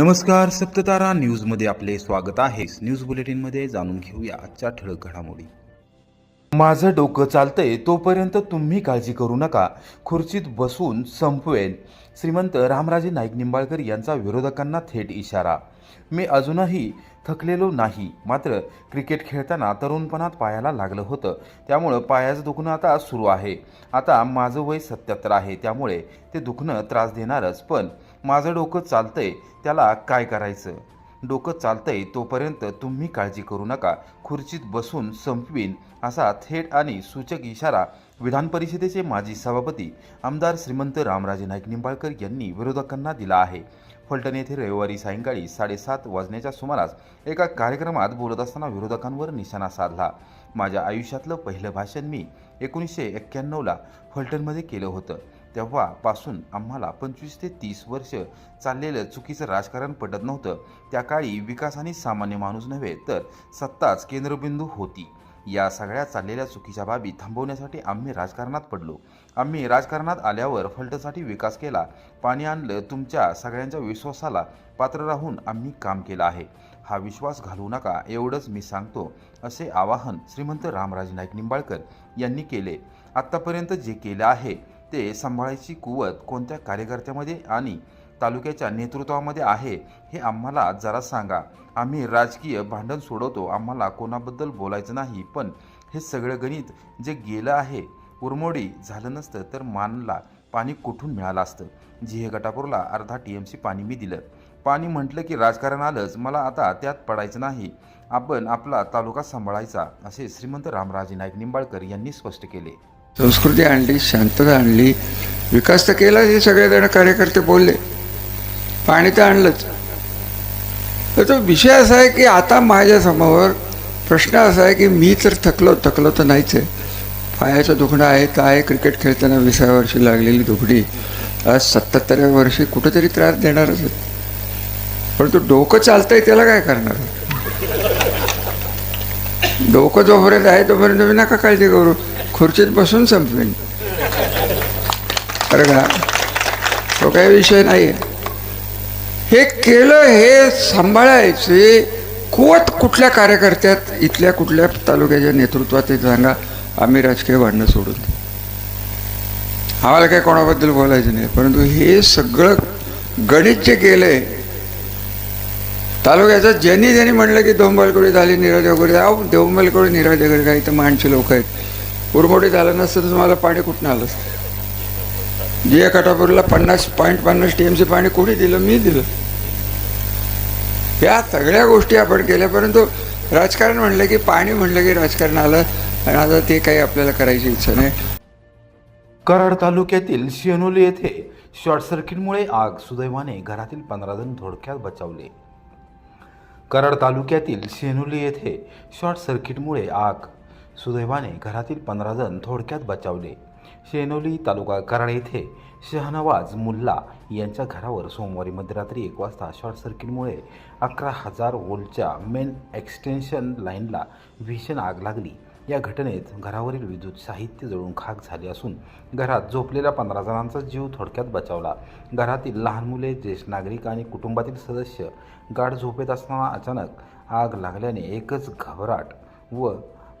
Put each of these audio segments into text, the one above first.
नमस्कार सप्ततारा न्यूजमध्ये आपले स्वागत आहे. न्यूज बुलेटिनमध्ये जाणून घेऊया आजच्या ठळक घडामोडी. माझं डोकं चालतंय तोपर्यंत तुम्ही काळजी करू नका. खुर्चीत बसून संपवेल श्रीमंत रामराजे नाईक निंबाळकर यांचा विरोधकांना थेट इशारा. मी अजूनही थकलेलो नाही. मात्र क्रिकेट खेळताना तरुणपणात पायाला लागलं होतं. त्यामुळं पायाचं दुखणं आता सुरू आहे. आता माझं वय सत्याहत्तर आहे. त्यामुळे ते दुखणं त्रास देणारच. पण माझं डोकं चालतंय त्याला काय करायचं? डोकं चालतंय तोपर्यंत तुम्ही काळजी करू नका. खुर्चीत बसून संपवीन असा थेट आणि सूचक इशारा विधान परिषदेचे माजी सभापती आमदार श्रीमंत रामराजे नाईक निंबाळकर यांनी विरोधकांना दिला आहे. फलटण येथे रविवारी सायंकाळी साडेसात वाजण्याच्या सुमारास एका कार्यक्रमात बोलत असताना विरोधकांवर निशाणा साधला. माझ्या आयुष्यातलं पहिलं भाषण मी एकोणीसशे एक्क्याण्णवला फलटणमध्ये केलं होतं. तेव्हापासून आम्हाला पंचवीस ते तीस वर्ष चाललेलं चुकीचं राजकारण पटत नव्हतं. त्या काळी विकास आणि सामान्य माणूस नव्हे तर सत्ताच केंद्रबिंदू होती. या सगळ्या चाललेल्या चुकीच्या बाबी थांबवण्यासाठी आम्ही राजकारणात पडलो. आम्ही राजकारणात आल्यावर फलटसाठी विकास केला पाणी आणलं तुमच्या सगळ्यांच्या विश्वासाला पात्र राहून आम्ही काम केलं आहे. हा विश्वास घालवू नका एवढंच मी सांगतो असे आवाहन श्रीमंत रामराजे नाईक निंबाळकर यांनी केले. आत्तापर्यंत जे केलं आहे ते सांभाळायची कुवत कोणत्या कार्यकर्त्यामध्ये आणि तालुक्याच्या नेतृत्वामध्ये आहे हे आम्हाला जरा सांगा. आम्ही राजकीय भांडण सोडवतो आम्हाला कोणाबद्दल बोलायचं नाही पण हे सगळं गणित जे गेलं आहे उरमोडी झालं नसतं तर मानला पाणी कुठून मिळालं असतं? जिहे गटापूरला अर्धा टी एम सी पाणी मी दिलं. पाणी म्हटलं की राजकारण आलंच मला आता त्यात पडायचं नाही. आपण आपला तालुका सांभाळायचा असे श्रीमंत रामराजे नाईक निंबाळकर यांनी स्पष्ट केले. संस्कृती आणली शांतता आणली. विकास तर केला हे सगळेजण कार्यकर्ते बोलले. पाणी तर आणलंच. तर तो विषय असा आहे की आता माझ्यासमोर प्रश्न असा आहे की मी तर थकलो थकलो तर नाहीच आहे. पायाचं दुखणं आहे तर आहे? क्रिकेट खेळताना विसाव्या वर्षी लागलेली दुखणी. आज सत्याहत्तराव्या वर्षी कुठेतरी त्रास देणारच आहे. परंतु डोकं चालतंय त्याला काय करणार? डोकं जोपर्यंत आहे तोपर्यंत मी नका काळजी करू. खुर्चीत बसून संपवेन बरं का तो काही विषय नाही. हे केलं हे सांभाळायचे कुवत कुठल्या कार्यकर्त्यात इथल्या कुठल्या तालुक्याच्या नेतृत्वात ते सांगा आम्ही राजकीय भांडणं सोडून आम्हाला काही कोणाबद्दल बोलायचं नाही परंतु हे सगळं गणित जे केलंय तालुक्याचं ज्यांनी ज्यांनी म्हणलं की दोंबलकोडी झाली निराज वगैरे अहो दोंबलकोडी निराज वगैरे काही तर माणसे लोक आहेत. उरमोडी झालं नसतं तर तुम्हाला पाणी कुठून आलं असतं? जे कटापूरला पन्नास पॉईंट पन्नास टी एमचं पाणी कोणी दिलं? मी दिलं. या सगळ्या गोष्टी आपण केल्या परंतु राजकारण म्हणलं की पाणी म्हणलं की राजकारण आलं आणि आता ते काही आपल्याला करायची इच्छा नाही. कराड तालुक्यातील शेनोली येथे शॉर्ट सर्किटमुळे आग. सुदैवाने घरातील पंधरा जण धोडक्यात बचावले. कराड तालुक्यातील शेनोली येथे शॉर्ट सर्किटमुळे आग. सुदैवाने घरातील पंधरा जण थोडक्यात बचावले. शेनोली तालुका कराड येथे शहनवाज मुल्ला यांच्या घरावर सोमवारी मध्यरात्री एक वाजता शॉर्ट सर्किटमुळे अकरा हजार वोल्टच्या मेन एक्सटेन्शन लाईनला भीषण आग लागली. या घटनेत घरावरील विद्युत साहित्य जळून खाक झाले असून घरात झोपलेल्या पंधरा जणांचा जीव थोडक्यात बचावला. घरातील लहान मुले ज्येष्ठ नागरिक आणि कुटुंबातील सदस्य गाढ झोपेत असताना अचानक आग लागल्याने एकच घबराट व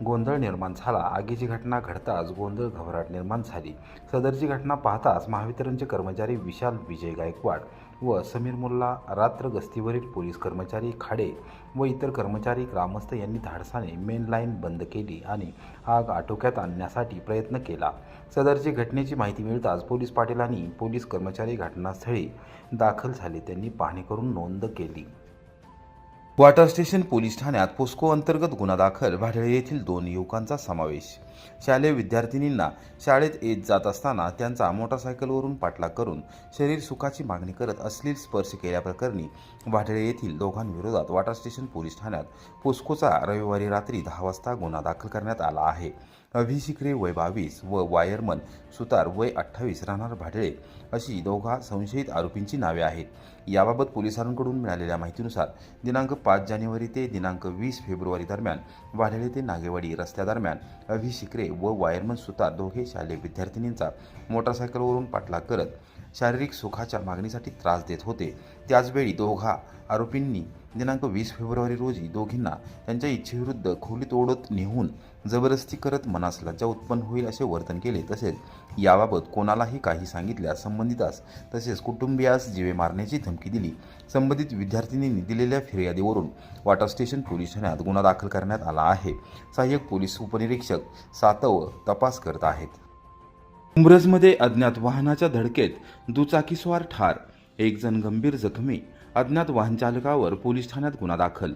गोंधळ निर्माण झाला. आगीची घटना घडताच गोंधळ घबराट निर्माण झाली. सदरची घटना पाहताच महावितरणचे कर्मचारी विशाल विजय गायकवाड व समीर मुल्ला रात्र गस्तीवरील पोलीस कर्मचारी खाडे व इतर कर्मचारी ग्रामस्थ यांनी धाडसाने मेन लाईन बंद केली आणि आग आटोक्यात आणण्यासाठी प्रयत्न केला. सदरची घटनेची माहिती मिळताच पोलीस पाटीलांनी पोलीस कर्मचारी घटनास्थळी दाखल झाले. त्यांनी पाहणी करून नोंद केली. वॉटर स्टेशन पोलीस ठाण्यात पोस्को अंतर्गत गुन्हा दाखल. भाडळे येथील दोन युवकांचा समावेश. शालेय विद्यार्थिनींना शाळेत येत जात असताना त्यांचा मोटारसायकलवरून पाठलाग करून शरीर सुखाची मागणी करत अश्लील स्पर्श केल्याप्रकरणी भाडळे येथील दोघांविरोधात वॉटर स्टेशन पोलीस ठाण्यात पोस्कोचा रविवारी रात्री दहा वाजता गुन्हा दाखल करण्यात आला आहे. अभिशिखरे वय बावीस व वायरमन सुतार वय अठ्ठावीस राहणार भाडळे अशी दोघा संशयित आरोपींची नावे आहेत. याबाबत पोलिसांकडून मिळालेल्या माहितीनुसार दिनांक पाच जानेवारी ते दिनांक वीस फेब्रुवारी दरम्यान वाढळे ते नागेवाडी रस्त्यादरम्यान अभिशिखरे व वायरमन सुतार दोघे शालेय विद्यार्थिनींचा मोटारसायकलवरून पाठलाग करत शारीरिक सुखाच्या मागणीसाठी त्रास देत होते. त्याचवेळी दोघा आरोपींनी दिनांक वीस फेब्रुवारी रोजी दोघींना त्यांच्या इच्छेविरुद्ध खोलीत ओढत नेहून जबरदस्ती करत मनास लज्जा उत्पन्न होईल असे वर्तन केले. तसेच याबाबत कोणालाही काही सांगितल्यास संबंधितास तसेच कुटुंबियास जीवे मारण्याची धमकी दिली. संबंधित विद्यार्थिनींनी दिलेल्या फिर्यादीवरून वाटर स्टेशन पोलीस ठाण्यात गुन्हा दाखल करण्यात आला आहे. सहाय्यक पोलीस उपनिरीक्षक सातव तपास करत आहेत. उमरजमध्ये अज्ञात वाहनाच्या धडकेत दुचाकीस्वार ठार. एक जण गंभीर जखमी. अज्ञात वाहनचालकावर पोलीस ठाण्यात गुन्हा दाखल.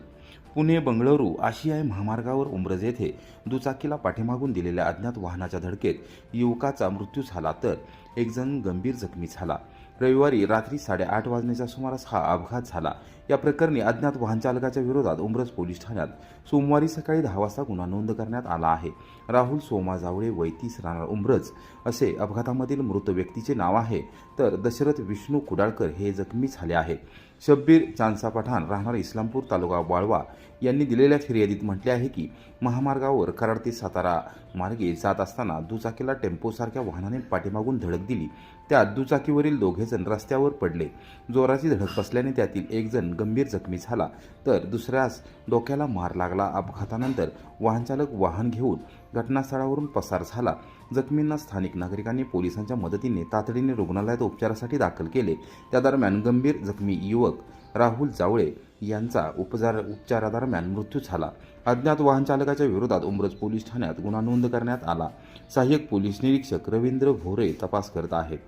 पुणे बंगळुरू आशियाई महामार्गावर उमरज येथे दुचाकीला पाठीमागून दिलेल्या अज्ञात वाहनाच्या धडकेत युवकाचा मृत्यू झाला तर एक जण गंभीर जखमी झाला. रविवारी रात्री साडेआठ वाजण्याच्या सुमारास हा अपघात झाला. या प्रकरणी अज्ञात वाहनचालकाच्या विरोधात उंब्रज पोलीस ठाण्यात सोमवारी सकाळी दहा वाजता गुन्हा नोंद करण्यात आला आहे. राहुल सोमा जावळे वैतीस राहणार उंब्रज असे अपघातामधील मृत व्यक्तीचे नाव आहे. तर दशरथ विष्णू कुडाळकर हे जखमी झाले आहेत. शब्बीर चांसा पठाण राहणार इस्लामपूर तालुका वाळवा यांनी दिलेल्या फिर्यादीत म्हटले आहे की महामार्गावर कराड ते सातारा मार्गे जात असताना दुचाकीला टेम्पोसारख्या वाहनाने पाठीमागून धडक दिली. त्यात दुचाकीवरील दोघे जण रस्त्यावर पडले. जोराची धडक बसल्याने त्यातील एक जण गंभीर जखमी झाला. तर दुसऱ्यास डोक्याला मार लागला. अपघातानंतर वाहनचालक वाहन घेऊन घटनास्थळावरून पसार झाला. जखमींना स्थानिक नागरिकांनी पोलिसांच्या मदतीने तातडीने रुग्णालयात उपचारासाठी दाखल केले. त्या दरम्यान गंभीर जखमी युवक राहुल जावळे यांचा उपचार उपचारादरम्यान मृत्यू झाला. अज्ञात वाहनचालकाच्या विरोधात उमरज पोलीस ठाण्यात गुन्हा नोंद करण्यात आला. सहाय्यक पोलीस निरीक्षक रवींद्र भोरे तपास करत आहेत.